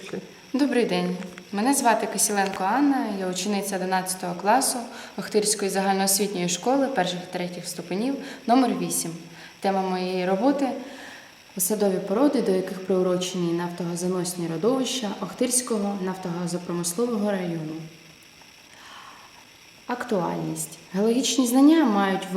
Пішли. Добрий день. Мене звати Кисіленко Анна, я учениця 11 класу Охтирської загальноосвітньої школи перших третіх ступенів номер 8. Тема моєї роботи посадові породи, до яких приурочені нафтогазоносні родовища Охтирського нафтогазопромислового району. Актуальність. Геологічні знання мають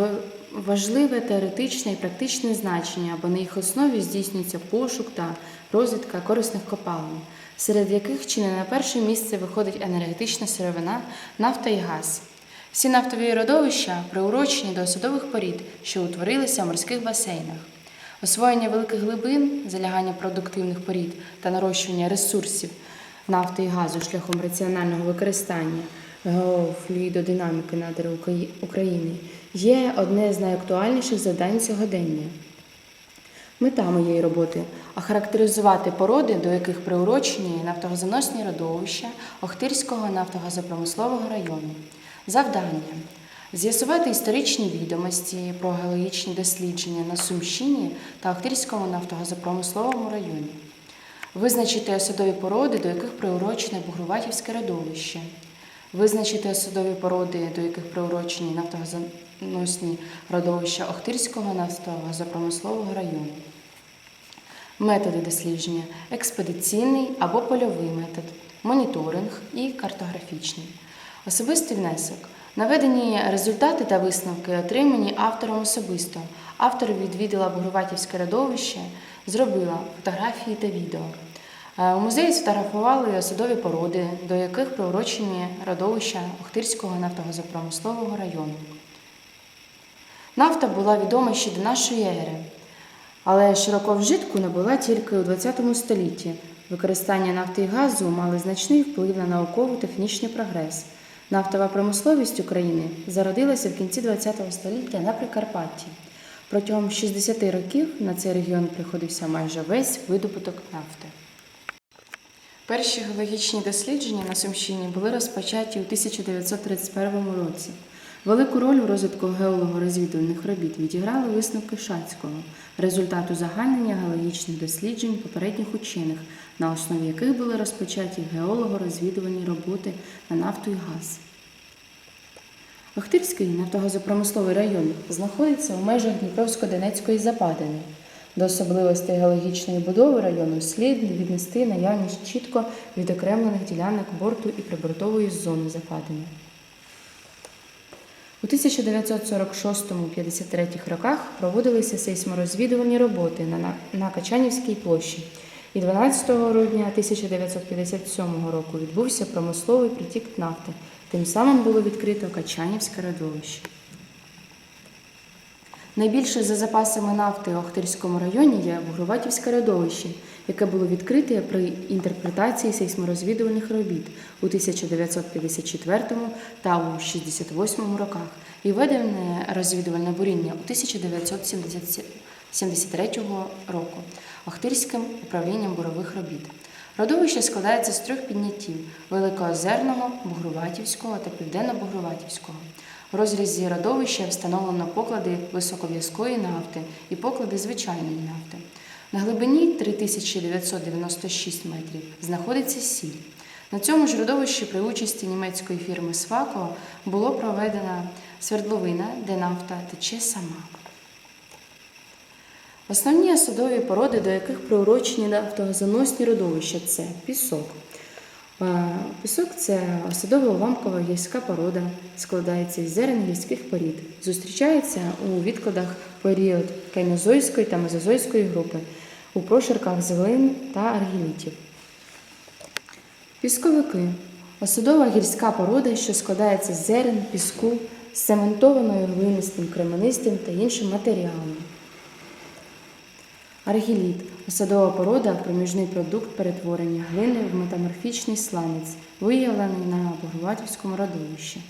важливе теоретичне і практичне значення, бо на їх основі здійснюється пошук та розвідка корисних копалин, серед яких чи не на перше місце виходить енергетична сировина, нафта і газ. Всі нафтові родовища приурочені до осадових порід, що утворилися в морських басейнах. Освоєння великих глибин, залягання продуктивних порід та нарощування ресурсів нафти і газу шляхом раціонального використання геофлюїдодинаміки надр України є одне з найактуальніших завдань сьогодення. Мета моєї роботи охарактеризувати породи, до яких приурочені нафтогазоносні родовища Охтирського нафтогазопромислового району. Завдання з'ясувати історичні відомості про геологічні дослідження на Сумщині та Охтирському нафтогазопромисловому районі. Визначити осадові породи, до яких приурочене Бугруватівське родовище. Визначити осадові породи, до яких приурочені нафтогазоносні родовища Охтирського нафтогазопромислового району. Методи дослідження експедиційний або польовий метод, моніторинг і картографічний. Особистий внесок. Наведені результати та висновки отримані автором особисто. Автор відвідала Бугруватівське родовище, зробила фотографії та відео. Е, У музеї сфотографували осадові породи, до яких приурочені родовища Охтирського нафтогазопромислового району. Нафта була відома ще до нашої ери, але широко вжитку набула тільки у ХХ столітті. Використання нафти і газу мали значний вплив на науково-технічний прогрес. Нафтова промисловість України зародилася в кінці ХХ століття на Прикарпатті. Протягом 60 років на цей регіон приходився майже весь видобуток нафти. Перші геологічні дослідження на Сумщині були розпочаті у 1931 році. Велику роль у розвитку геолого-розвідувальних робіт відіграли висновки Шацького, результат узагальнення геологічних досліджень попередніх учених, на основі яких були розпочаті геолого-розвідувальні роботи на нафту і газ. Охтирський нафтогазопромисловий район знаходиться у межах Дніпровсько-Донецької западини. До особливостей геологічної будови району слід віднести наявність чітко відокремлених ділянок борту і прибортової зони западини. У 1946-53 роках проводилися сейсморозвідувальні роботи на, Качанівській площі, і 12 грудня 1957 року відбувся промисловий притік нафти. Тим самим було відкрито Качанівське родовище. Найбільше за запасами нафти в Охтирському районі є Бугроватівське родовище, яке було відкрите при інтерпретації сейсморозвідувальних робіт у 1954 та у 1968 роках і введене розвідувальне буріння у 1973 року Охтирським управлінням бурових робіт. Родовище складається з трьох підняттів Великоозерного, Бугруватівського та Південно-Бугруватівського. В розрізі родовища встановлено поклади високов'язкої нафти і поклади звичайної нафти. На глибині 3996 метрів знаходиться сіль. На цьому ж родовищі при участі німецької фірми Свако було проведена свердловина, де нафта тече сама. Основні осадові породи, до яких приурочені нафтогазоносні родовища, це пісок. Пісок це осадова уламкова гірська порода, складається із зерен гірських порід. Зустрічається у відкладах період кайнозойської та мезозойської групи, у прошарках з глин та аргілітів. Пісковики осадова гірська порода, що складається з зерен, піску, з цементованою глинистим, кременистим та іншим матеріалом. Аргіліт осадова порода, проміжний продукт перетворення глини в метаморфічний сланець, виявлений на Бугруватівському родовищі.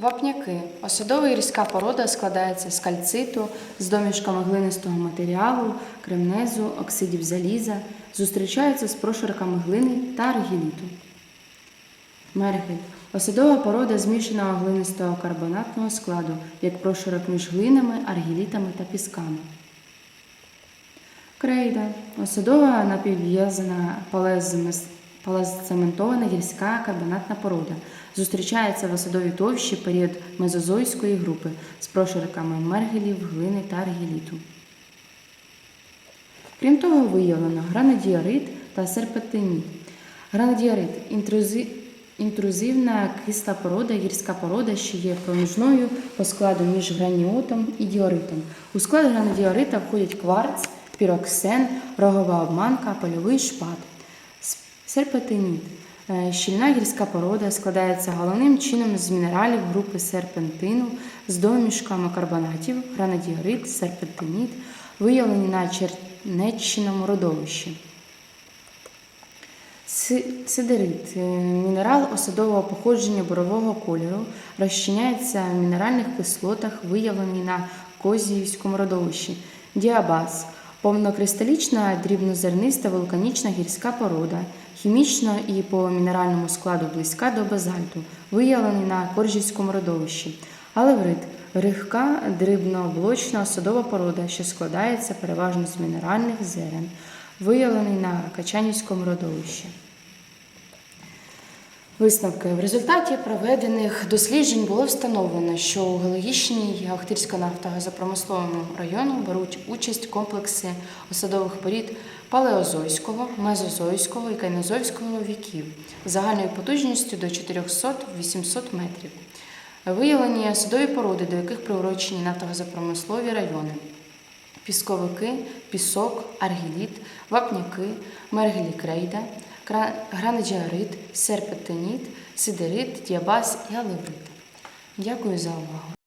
Вапняки осадова гірська порода складається з кальциту, з домішками глинистого матеріалу, кремнезу, оксидів заліза, зустрічаються з прошарками глини та аргіліту. Мергель осадова порода змішаного глинистого карбонатного складу, як прошарок між глинами, аргілітами та пісками. Крейда осадова напівв'язана палезцементована гірська карбонатна порода. Зустрічається в осадовій товщі період мезозойської групи з прошарками мергелів, глини та аргіліту. Крім того, виявлено гранодіорит та серпентиніт. Гранодіорит інтрузи... інтрузивна кисла порода, гірська порода, що є проміжною по складу між граніотом і діоритом. У склад гранодіорита входять кварц, піроксен, рогова обманка, польовий шпат. С- Серпентиніт. Е, Щільна гірська порода складається головним чином з мінералів групи серпентину з домішками карбонатів, гранодіорит, серпентиніт, виявлені на Чернеччиному родовищі. Сидерит е, мінерал осадового походження бурового кольору, розчиняється в мінеральних кислотах, виявлений на Козіївському родовищі. Діабаз повнокристалічна дрібнозерниста вулканічна гірська порода, хімічно і по мінеральному складу близька до базальту, виявлений на Коржівському родовищі. Алеврит рихка дрібноблочна осадова порода, що складається переважно з мінеральних зерен, виявлений на Качанівському родовищі. Висновки в результаті проведених досліджень було встановлено, що у геологічній Охтирського нафтогазопромисловому району беруть участь комплекси осадових порід палеозойського, мезозойського і кайнозойського віків загальною потужністю до 400-800 метрів. Виявлені осадові породи, до яких приурочені нафтогазопромислові райони пісковики, пісок, аргіліт, вапняки, мергелі крейда, кра- серпетиніт, сидерит, діабаз і алеврит. Дякую за увагу.